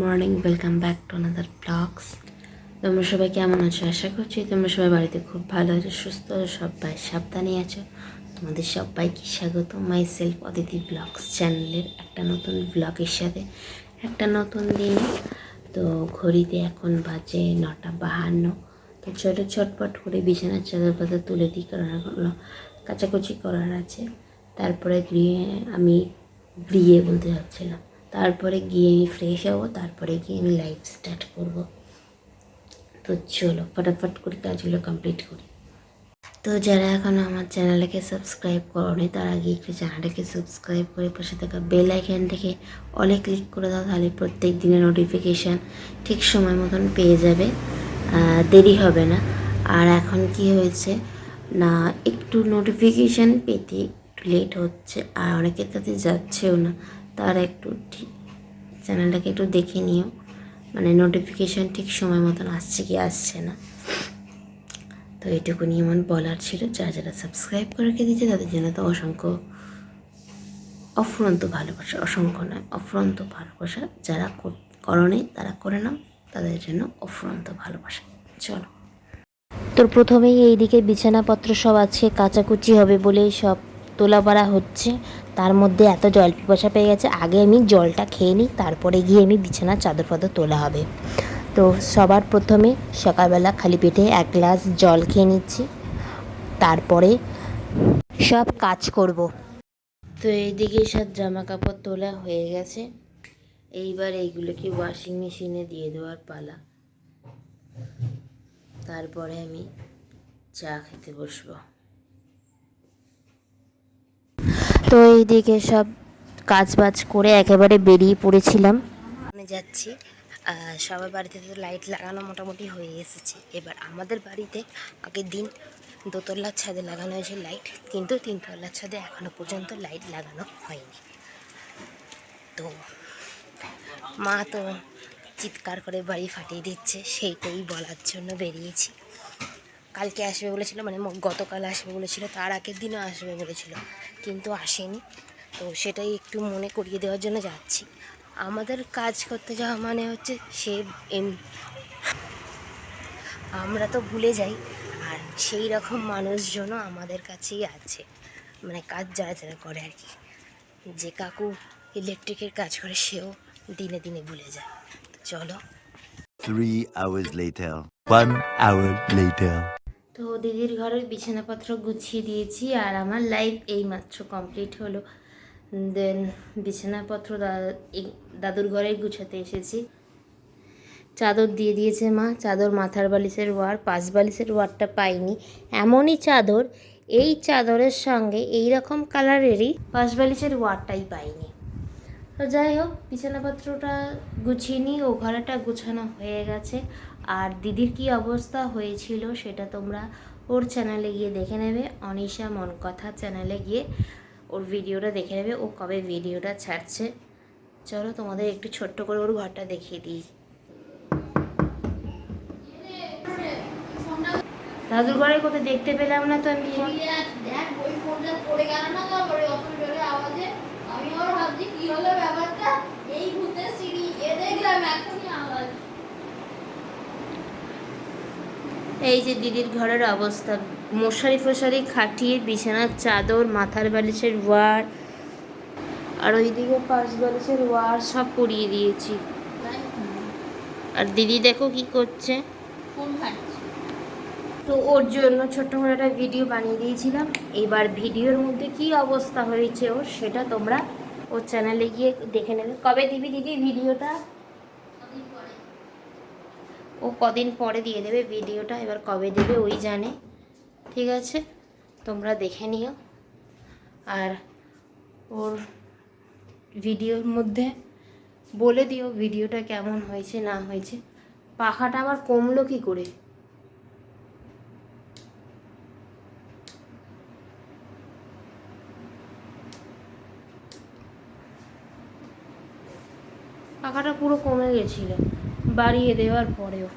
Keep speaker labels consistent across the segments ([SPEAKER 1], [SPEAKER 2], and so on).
[SPEAKER 1] Morning welcome back to another blogs তোমরা সবাই কেমন আছো? আশা করছি তোমরা সবাই বাড়িতে খুব ভালো আছো, সুস্থ সবাই সাবধানে আছো। তোমাদের সবাইকে স্বাগত মাই সেলফ অদিতি ব্লগস চ্যানেলের একটা নতুন ব্লগের সাথে। একটা নতুন দিনে। তো ঘড়িতে এখন বাজে নটা বাহান্ন। তো ছোটো ছটপট করে বিছানার চাদর পাতা তুলে দিই কারণ এখনও কাচাকুচি করার আছে। তারপরে গিয়ে আমি গিয়ে বলতে যাচ্ছিলাম। তারপরে গিয়ে আমি ফ্রেশ হব, তারপরে গিয়ে আমি লাইফ স্টার্ট করব। তো চলো, ফটাফট করে কাজগুলো কমপ্লিট করি। তো যারা এখনও আমার চ্যানেলকে সাবস্ক্রাইব করোনি, তারা গিয়ে একটু চ্যানেলটাকে সাবস্ক্রাইব করে পাশে থাকা বেল আইকন থেকে অলে ক্লিক করে দাও, তাহলে প্রত্যেক দিনের নোটিফিকেশান ঠিক সময় মতন পেয়ে যাবে। দেরি হবে না। আর এখন কি হয়েছে? না, একটু নোটিফিকেশান পেতে একটু লেট হচ্ছে, আর অনেকের কাছে যাচ্ছেও না। তারা একটু চ্যানেলটাকে একটু দেখে নিও। মানে নোটিফিকেশান ঠিক সময় মতন আসছে কি আসছে না। তো এইটুকুনি আমার বলার ছিল। যারা যারা সাবস্ক্রাইব করে রেখে দিয়েছে, তাদের জন্য তো অসংখ্য অফুরন্ত ভালোবাসা, অসংখ্য নয়, অফুরন্ত ভালোবাসা যারা কর- করনি, তারা করে নাও। তাদের জন্য অফুরন্ত ভালোবাসা। চলো।
[SPEAKER 2] তো প্রথমেই এইদিকে বিছানাপত্র সব আছে, কাচাকুচি হবে বলে সব তোলা হচ্ছে। তার মধ্যে এত জল পিপাসা পেয়ে গেছে, আগে আমি জলটা খেয়ে নিই, তারপরে গিয়ে আমি বিছানার চাদর ফাদর তোলা হবে। তো সবার প্রথমে সকালবেলা খালি পেটে এক গ্লাস জল খেয়ে নিচ্ছি, তারপরে সব কাজ করব।
[SPEAKER 1] তো এইদিকে সব জামা কাপড় তোলা হয়ে গেছে, এইবার এইগুলোকে ওয়াশিং মেশিনে দিয়ে দেওয়ার পালা। তারপরে আমি চা খেতে বসবো।
[SPEAKER 2] তো এইদিকে সব কাজ বাজ করে একেবারে বেরিয়ে পড়েছিলাম।
[SPEAKER 1] আমি যাচ্ছি। সবার বাড়িতে তো লাইট লাগানো মোটামুটি হয়ে এসেছে। এবার আমাদের বাড়িতে আগের দিন দোতলার ছাদে লাগানো হয়েছে লাইট কিন্তু তিনতলার ছাদে এখনও পর্যন্ত লাইট লাগানো হয়নি। তো মা তো চিৎকার করে বাড়ি ফাটিয়ে দিচ্ছে, সেইটাই বলার জন্য বেরিয়েছি। কালকে আসবে বলেছিল মানে গতকাল আসবে বলেছিল, তার আগের দিনও আসবে বলেছিল, কিন্তু আসেনি। তো সেটাই একটু মনে করিয়ে দেওয়ার জন্য যাচ্ছি। আমাদের কাজ করতে যাওয়া মানে হচ্ছে সে এম- আমরা তো ভুলে যাই, আর সেই রকম মানুষজনও আমাদের কাছেই আছে। মানে কাজ যারা যারা করে আর কি। যে কাকু ইলেকট্রিকের কাজ করে, সেও দিনে দিনে ভুলে যায়। চলো।
[SPEAKER 3] Three hours later. One hour later.
[SPEAKER 1] তো দিদির ঘরের বিছানাপত্র গুছিয়ে দিয়েছি আর আমার লাইফ এইমাত্র কমপ্লিট হলো। দেন বিছানাপত্র এই দাদুর ঘরে গুছাতে এসেছি। চাদর দিয়ে দিয়েছে মা। চাদর মাথার বালিশের ওয়ার পাঁচ বালিশের ওয়ারটা পাইনি। এমনই চাদর, এই চাদরের সঙ্গে এই রকম কালারেরই পাঁচ বালিশের ওয়ারটাই পাইনি। তো যাই হোক, বিছানাপত্রটা গুছিয়ে নিই। ও ঘরেটা গুছানো হয়ে গেছে। আর দিদির কি অবস্থা হয়েছিল সেটা তোমরা ওর চ্যানেলে গিয়ে দেখে নেবে। অনিশা মন কথা চ্যানেলে গিয়ে ওর ভিডিওটা দেখে নেবে। ও কবে ভিডিওটা ছাড়ছে। চলো তোমাদের একটু ছোট্ট করে ওর ঘরটা দেখিয়ে দিই। দাদুর ঘরে কোথাও দেখতে পেলাম না তো আমি।
[SPEAKER 4] ফোনটা পড়ে গেল না তারপরে অত জোরে আওয়াজে। আমি ভাবছি, কি হলো ব্যাপারটা? এই
[SPEAKER 1] যে দিদির ঘরের অবস্থা। মশারি ফশারি খাটিয়ে বিছানার চাদর মাথার বালিশের ওয়ার আর ওইদিকে পাশ বালিশের ওয়ার সব পরিয়ে দিয়েছি। আর দিদি দেখো কি করছে। তো ওর জন্য ছোট্ট করে একটা ভিডিও বানিয়ে দিয়েছিলাম। এবার ভিডিওর মধ্যে কি অবস্থা হয়েছে ওর সেটা তোমরা ওর চ্যানেলে গিয়ে দেখে নেবে। কবে দিবি দিদি ভিডিওটা? ও কদিন পরে দিয়ে দেবে, ভিডিওটা এবার কবে দেবে ওই জানে। ঠিক আছে? তোমরা দেখে নিও। আর ওর ভিডিওর মধ্যে বলে দিও ভিডিওটা কেমন হয়েছে, না হয়েছে। পাখাটা আবার কমলো কি করে? পাখাটা পুরো কমে গেছিল। বাড়িয়ে দেওয়ার পরেও।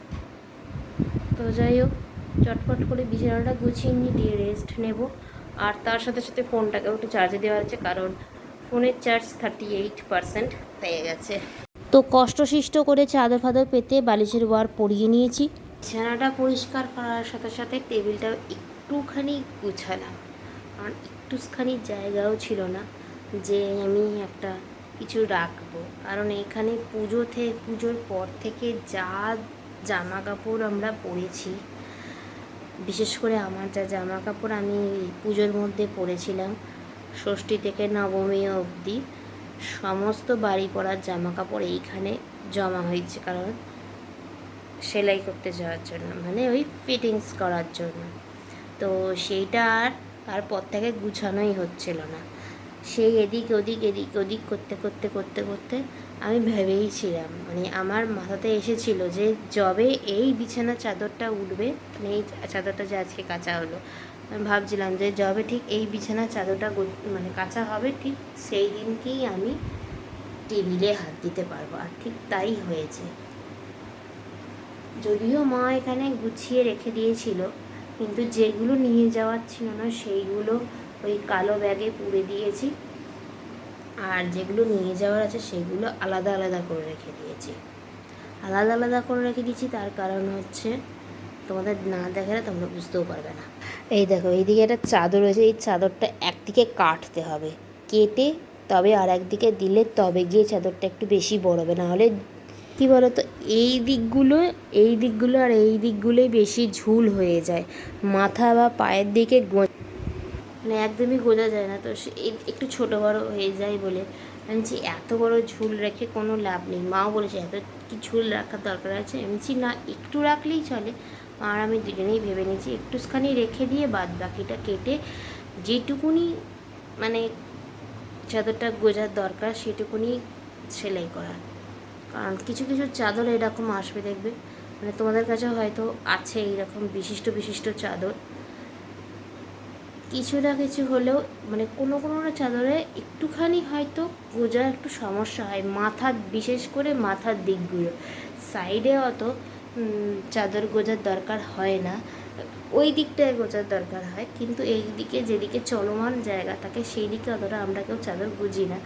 [SPEAKER 1] তো যাই হোক চটপট করে বিছানাটা গুছিয়ে নিয়ে দিয়ে রেস্ট নেব। আর তার সাথে সাথে ফোনটাকেও একটু চার্জে দেওয়া আছে কারণ ফোনের চার্জ থার্টি এইট পারসেন্ট হয়ে গেছে।
[SPEAKER 2] তো কষ্টসিষ্ট করে চাদর ফাদর পেতে বালিশের ওয়ার পরিয়ে নিয়েছি।
[SPEAKER 1] বিছানাটা পরিষ্কার করার সাথে সাথে টেবিলটাও একটুখানি গুছালাম। কারণ একটুখানি জায়গাও ছিল না যে আমি একটা কিছু রাখব। কারণ এখানে পুজো থেকে পুজোর পর থেকে যা জামা কাপড় আমরা পরেছি, বিশেষ করে আমার যা জামা কাপড় আমি পুজোর মধ্যে পরেছিলাম, ষষ্ঠী থেকে নবমী অবধি, সমস্ত বাড়ি পরার জামা কাপড় এইখানে জমা হয়েছে। কারণ সেলাই করতে যাওয়ার জন্য মানে ওই ফিটিংস করার জন্য। তো সেইটা আর, তারপর থেকে গুছানোই হচ্ছিল না। সেই এদিক ওদিক এদিক ওদিক করতে করতে করতে করতে আমি ভেবেইছিলাম মানে আমার মাথাতে এসেছিল যে যবে এই বিছানা চাদরটা উঠবে মানে এই চাদরটা যে আজকে কাঁচা হলো, আমি ভাবছিলাম যে যবে ঠিক এই বিছানা চাদরটা মানে কাঁচা হবে, ঠিক সেই দিনকেই আমি টেবিলে হাত দিতে পারব, আর ঠিক তাই হয়েছে। যদিও মা এখানে গুছিয়ে রেখে দিয়েছিল, কিন্তু যেগুলো নিয়ে যাওয়ার ছিল না, সেইগুলো ওই কালো ব্যাগে পুড়ে দিয়েছি। আর যেগুলো নিয়ে যাওয়ার আছে সেগুলো আলাদা আলাদা করে রেখে দিয়েছি। আলাদা আলাদা করে রেখে দিয়েছি, তার কারণ হচ্ছে তোমাদের না দেখালে তোমরা বুঝতেও পারবে না। এই দেখো, এইদিকে একটা চাদর রয়েছে, এই চাদরটা একদিকে কাটতে হবে। কেটে তবে আর একদিকে দিলে তবে গিয়ে চাদরটা একটু বেশি বড় হবে। নাহলে কী বলো তো এই দিকগুলো এই দিকগুলো আর এই দিকগুলোই বেশি ঝুল হয়ে যায়। মাথা বা পায়ের দিকে মানে একদমই গোজা যায় না। তো সে- একটু ছোট বড় হয়ে যায় বলে। আমি এত বড় ঝুল রেখে কোনো লাভ নেই। মাও বলেছে, এত কি ঝুল রাখার দরকার আছে? আমি না, একটু রাখলেই চলে। আর আমি দুজনেই ভেবে নিয়েছি, একটুখানি রেখে দিয়ে বাদ বাকিটা কেটে যেটুকুনি মানে চাদরটা গোজার দরকার সেটুকুনি সেলাই করার কারণ কিছু কিছু চাদর এরকম আসবে দেখবে। মানে তোমাদের কাছে হয়তো আছে এইরকম বিশিষ্ট বিশিষ্ট চাদর। কিছু না কিছু হলেও মানে কোনো কোনো চাদরে একটুখানি হয়তো গোজার একটু সমস্যা হয়। মাথার, বিশেষ করে মাথার দিকগুলো। সাইডে অত চাদর গোজার দরকার হয় না। ওই দিকটায় গোজার দরকার হয়। কিন্তু এই দিকে যেদিকে চলমান জায়গা থাকে, সেই দিকে অতটা আমরা কেউ চাদর গুজি না।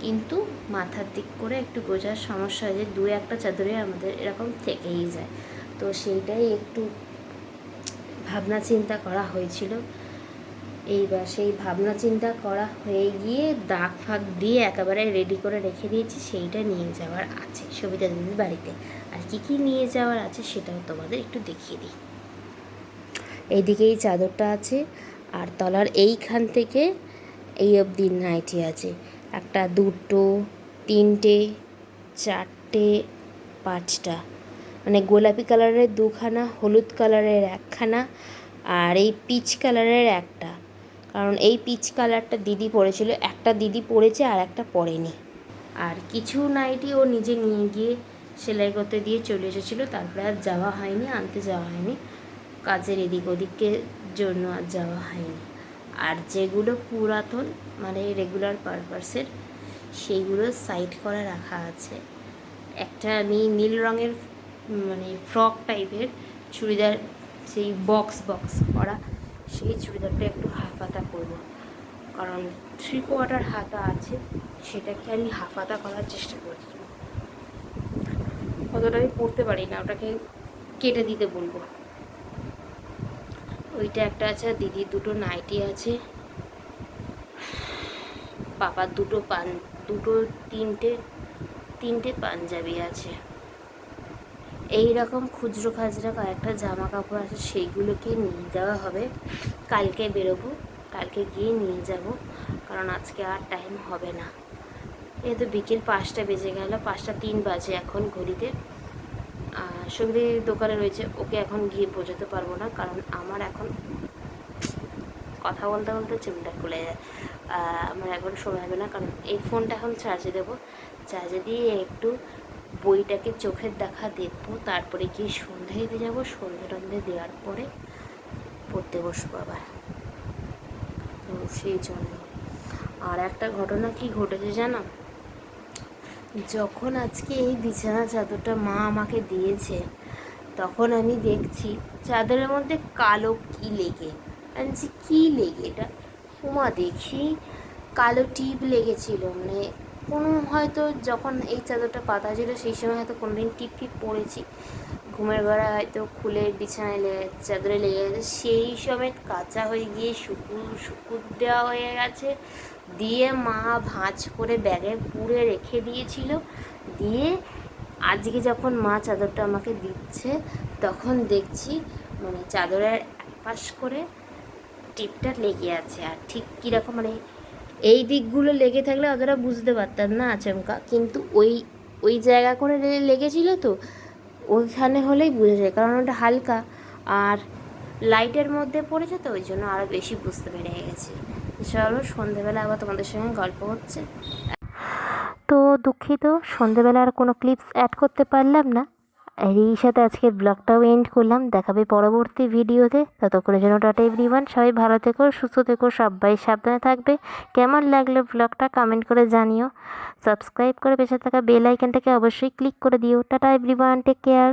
[SPEAKER 1] কিন্তু মাথার দিক করে একটু গোজার সমস্যা হয় যে দু একটা চাদরে আমাদের এরকম থেকেই যায়। তো সেইটাই একটু ভাবনা চিন্তা করা হয়েছিল। এইবার সেই ভাবনা চিন্তা করা হয়ে গিয়ে দাগ ফাঁক দিয়ে একেবারে রেডি করে রেখে দিয়েছি, সেইটা নিয়ে যাওয়ার আছে সবিতা দিদির বাড়িতে। আর কি কি নিয়ে যাওয়ার আছে সেটাও তোমাদের একটু দেখিয়ে দিই। এইদিকে এই চাদরটা আছে, আর তলার এইখান থেকে এই অবধি নাইটি আছে। একটা, দুটো, তিনটে, চারটে, পাঁচটা। মানে গোলাপি কালারের দুখানা, হলুদ কালারের একখানা, আর এই পিচ কালারের একটা। কারণ এই পিচ কালারটা দিদি পরেছিল, একটা দিদি পরেছে আর একটা পরেনি। আর কিছু নাইটি ও নিজে নিয়ে গিয়ে সেলাই করতে দিয়ে চলে এসেছিল, তারপরে আর যাওয়া হয়নি, আনতে যাওয়া হয়নি। কাজের এদিক ওদিকের জন্য আর যাওয়া হয়নি। আর যেগুলো পুরাতন মানে রেগুলার পারপাসের সেইগুলো সাইড করে রাখা আছে। একটা আমি নীল রঙের মানে ফ্রক টাইপের চুড়িদার, সেই বক্স বক্স করা সেই চুড়িদারটা একটু হাফাতা করব কারণ থ্রি কোয়ার্টার হাতা আছে সেটাকে আমি হাফাতা করার চেষ্টা করছি। অতটা আমি পরতে পারি না ওটাকে কেটে দিতে বলব। ওইটা একটা আছে আর দিদির দুটো নাইটি আছে। পাপার দুটো পান দুটো তিনটে তিনটে পাঞ্জাবি আছে। এই রকম খুচরো খাজরা কয়েকটা জামা কাপড় আছে সেইগুলোকে নিয়ে যাওয়া হবে। কালকে বেরোবো, কালকে গিয়ে নিয়ে যাব, কারণ আজকে আর টাইম হবে না। তো বিকেল পাঁচটা বেজে গেল, পাঁচটা তিন বাজে এখন ঘড়িতে। আর সঙ্গে দোকানে রয়েছে, ওকে এখন গিয়ে বোঝাতে পারব না, কারণ আমার এখন কথা বলতে বলতে চুলটা খুলে যায়। আমার এখন সময় হবে না, কারণ এই ফোনটা এখন চার্জে দেবো। চার্জে দিয়ে একটু বইটাকে চোখের দেখা দেখব, তারপরে গিয়ে সন্ধে দিতে যাব সন্ধে টন্ধে দেওয়ার পরে পড়তে বসবো আবার। তো সেই জন্য। আর একটা ঘটনা কি ঘটেছে জানো? যখন আজকে এই বিছানা চাদরটা মা আমাকে দিয়েছে, তখন আমি দেখছি চাদরের মধ্যে কালো কি লেগে? আমি কী লেগে এটা? উমা, দেখি, কালো টিপ লেগেছিল। মানে কোনো হয়তো যখন এই চাদরটা পাতা ছিল, সেই সময় হয়তো কোনো দিন টিপ টিপ পড়েছি ঘুমের ঘরে হয়তো খুলে বিছানায় লেগে চাদরে লেগে গেছে। সেই সময় কাঁচা হয়ে গিয়ে শুকুর শুকুর দেওয়া হয়ে গেছে। দিয়ে মা ভাঁজ করে ব্যাগে পুড়ে রেখে দিয়েছিল। দিয়ে আজকে যখন মা চাদরটা আমাকে দিচ্ছে, তখন দেখছি মানে চাদরের পাশ করে টিপটা লেগে আছে। আর ঠিক কীরকম মানে এই দিকগুলো লেগে থাকলে অতটা বুঝতে পারতাম না আচমকা। কিন্তু ওই ওই জায়গা করে লেগেছিল তো, ওইখানে হলেই বুঝে যায়, কারণ ওটা হালকা। আর লাইটের মধ্যে পড়েছে তো, ওই জন্য আরও বেশি বুঝতে পেরে গেছি। চলো, সন্ধেবেলা আবার তোমাদের সঙ্গে গল্প হচ্ছে। তো দুঃখিত সন্ধেবেলা আর কোনো ক্লিপস অ্যাড করতে পারলাম না। এই সাথে আজকে ব্লগটাও এন্ড করলাম। দেখাবে পরবর্তী ভিডিওতে। ততক্ষণের জন্য টাটা এভরিওয়ান সবাই ভালো থেকো, সুস্থ থেকো, সবাই সাবধানে থাকবে। কেমন লাগল ব্লগটা কমেন্ট করে জানিও। সাবস্ক্রাইব করে পেছনে থাকা বেল আইকনটাকে অবশ্যই ক্লিক করে দিও। Tata everyone take care